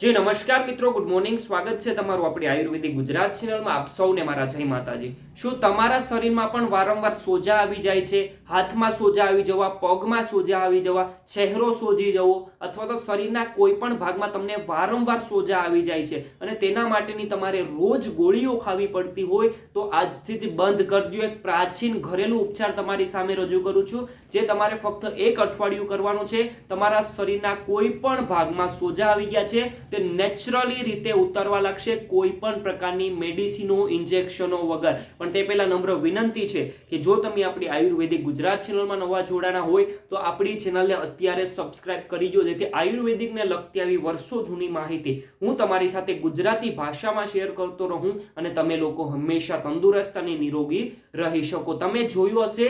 જી, નમસ્કાર મિત્રો. Good morning સ્વાગત છે તમારું આપણી આયુર્વેદિક ગુજરાત ચેનલમાં આપ સૌને મારા જય માતાજી. શું તમારા શરીરમાં પણ વારંવાર સોજા આવી જાય છે? હાથમાં સોજા આવી જવા, પગમાં સોજા આવી જવા, ચહેરો સોજી જવો અથવા તો શરીરના કોઈ પણ ભાગમાં તમને વારંવાર સોજા આવી જાય છે અને તેના માટેની તમારે રોજ ગોળીઓ ખાવી પડતી હોય તો આજથી જ બંધ કરી દો. એક પ્રાચીન ઘરેલું ઉપચાર તમારી સામે રજૂ કરું છું. જે તમારે ફક્ત એક અઠવાડિયું કરવાનું છે. તમારા શરીરના કોઈ પણ ભાગમાં સોજા આવી ગયા છે. તે નેચરલી રીતે ઉતરવા લાગશે કોઈ પણ પ્રકારની મેડિસિનો ઇન્જેક્શનો વગર. પણ તે પહેલા નમ્ર વિનંતી છે કે જો તમે આપણી આયુર્વેદિક ગુજરાત ચેનલમાં નવા જોડાણા હોય, તો આપણી ચેનલને અત્યારે સબસ્ક્રાઇબ કરી દો, જેથી આયુર્વેદિકને લગતી આવી વર્ષો જૂની માહિતી હું તમારી સાથે ગુજરાતી ભાષામાં શેર કરતો રહું અને તમે લોકો હંમેશા તંદુરસ્ત અને નિરોગી રહી શકો. તમે જોયું હશે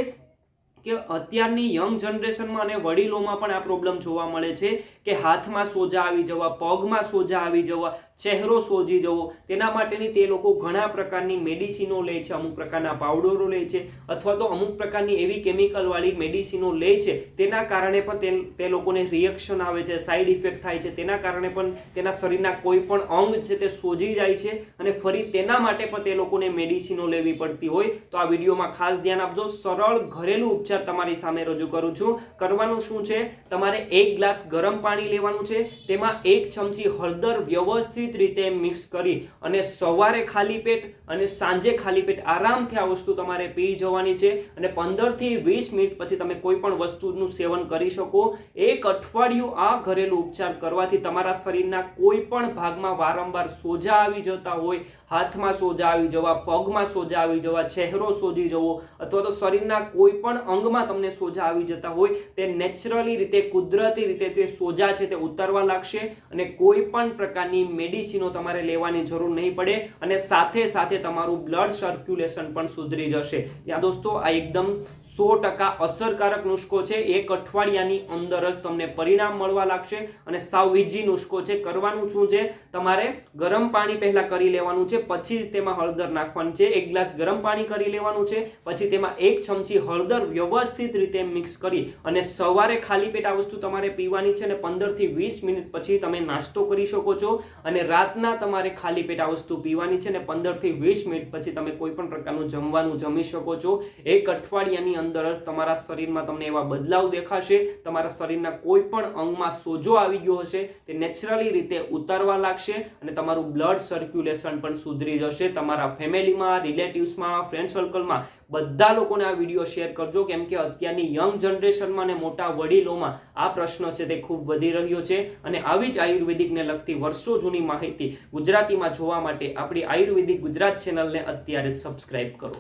કે અત્યારની યંગ જનરેશનમાં અને વડીલોમાં પણ આ પ્રોબ્લેમ જોવા મળે છે કે હાથમાં સોજા આવી જવા, પગમાં સોજા આવી જવા, ચહેરો સોજી જવો, તેના માટેની તે લોકો ઘણા પ્રકારની મેડિસિનો લે છે, અમુક પ્રકારના પાવડરો લે છે, અથવા તો અમુક પ્રકારની એવી કેમિકલવાળી મેડિસિનો લે છે, તેના કારણે પણ તે લોકોને રિએક્શન આવે છે સાઈડ ઇફેક્ટ થાય છે, તેના કારણે પણ તેના શરીરના કોઈ પણ અંગ છે તે સોજી જાય છે અને ફરી તેના માટે પણ તે લોકોને મેડિસિનો લેવી પડતી હોય. તો આ વિડીયોમાં ખાસ ધ્યાન આપજો. સરળ ઘરેલું ઉપચાર તમારી સામે રજૂ કરું છું. કરવાનું શું છે? તમારે એક ગ્લાસ ગરમ પાણી લેવાનું છે. તેમાં એક ચમચી હળદર વ્યવસ્થિત રીતે મિક્સ કરી અને સવારે ખાલી પેટ અને સાંજે ખાલી પેટ આરામથી આ વસ્તુ તમારે પી જવાની છે અને પંદરથી વીસ મિનિટ પછી તમે કોઈ પણ વસ્તુનું સેવન કરી શકો. એક અઠવાડિયું આ ઘરેલું ઉપચાર કરવાથી તમારા શરીરના કોઈ પણ ભાગમાં વારંવાર સોજા આવી જતા હોય, હાથમાં સોજા આવી જવા, પગમાં સોજા આવી જવા, ચહેરો સોજી જવો અથવા તો શરીરના કોઈ પણ અંગમાં તમને સોજા આવી જતા હોય, તે નેચરલી રીતે, કુદરતી રીતે તે સોજા છે તે ઉતરવા લાગશે અને કોઈ પણ પ્રકારની મેડિસિનો તમારે લેવાની જરૂર નહીં પડે અને સાથે સાથે તમારું બ્લડ સર્ક્યુલેશન પણ સુધરી જશે. ત્યાં દોસ્તો, આ એકદમ સો ટકા અસરકારક નુસ્ખો છે. એક અઠવાડિયાની અંદર જ તમને પરિણામ મળવા લાગશે અને સાવ ઇઝી નુસ્ખો છે. કરવાનું શું છે? તમારે ગરમ પાણી પહેલા કરી લેવાનું છે, પછી તેમાં હળદર નાખવાનું છે. એક ગ્લાસ ગરમ પાણી કરી લેવાનું છે, પછી તેમાં એક ચમચી હળદર વ્યવસ્થિત રીતે મિક્સ કરી અને સવારે ખાલી પેટ આ વસ્તુ તમારે પીવાની છે અને પંદરથી વીસ મિનિટ પછી તમે નાસ્તો કરી શકો છો અને રાતના તમારે ખાલી પેટ આ વસ્તુ પીવાની છે અને પંદરથી વીસ મિનિટ પછી તમે કોઈ પણ પ્રકારનું જમવાનું જમી શકો છો. એક અઠવાડિયાની અંદર તમારા શરીરમાં તમને એવા બદલાવ દેખાશે. તમારા શરીરના કોઈ પણ અંગમાં સોજો આવી ગયો હશે. તે નેચરલી રીતે ઉતારવા લાગશે અને તમારું બ્લડ સર્ક્યુલેશન પણ સુધરી જશે. તમારા ફેમિલીમાં રિલેટિવ્સમાં ફ્રેન્ડ સર્કલમાં બધા લોકોને આ વીડિયો શેર કરજો કેમ કે અત્યારની યંગ જનરેશનમાં અને મોટા વડીલોમાં આ પ્રશ્ન છે તે ખૂબ વધી રહ્યો છે અને આવી જ આયુર્વેદિકને લગતી વર્ષો જૂની માહિતી ગુજરાતીમાં જોવા માટે આપણી આયુર્વેદિક ગુજરાત ચેનલને અત્યારે સબસ્ક્રાઇબ કરો.